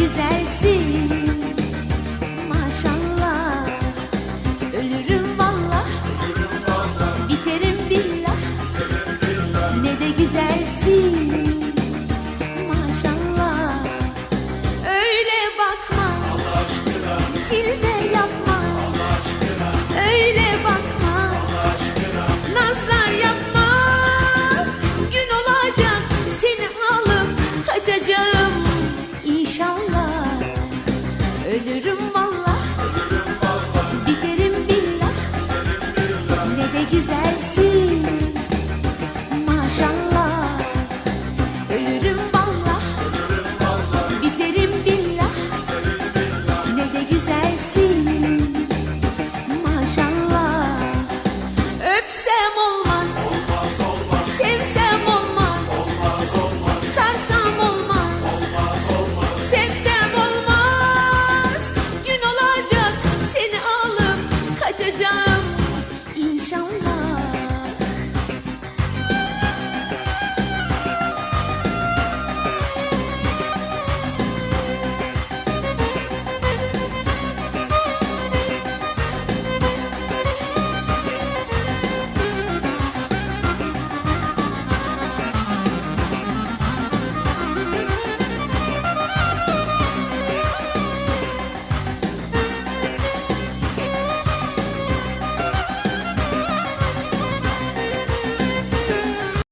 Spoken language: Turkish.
güzelsin. Maşallah. Ölürüm valla biterim billah. Ne de güzelsin. Maşallah. Öyle bakma. Çilde yapma. 想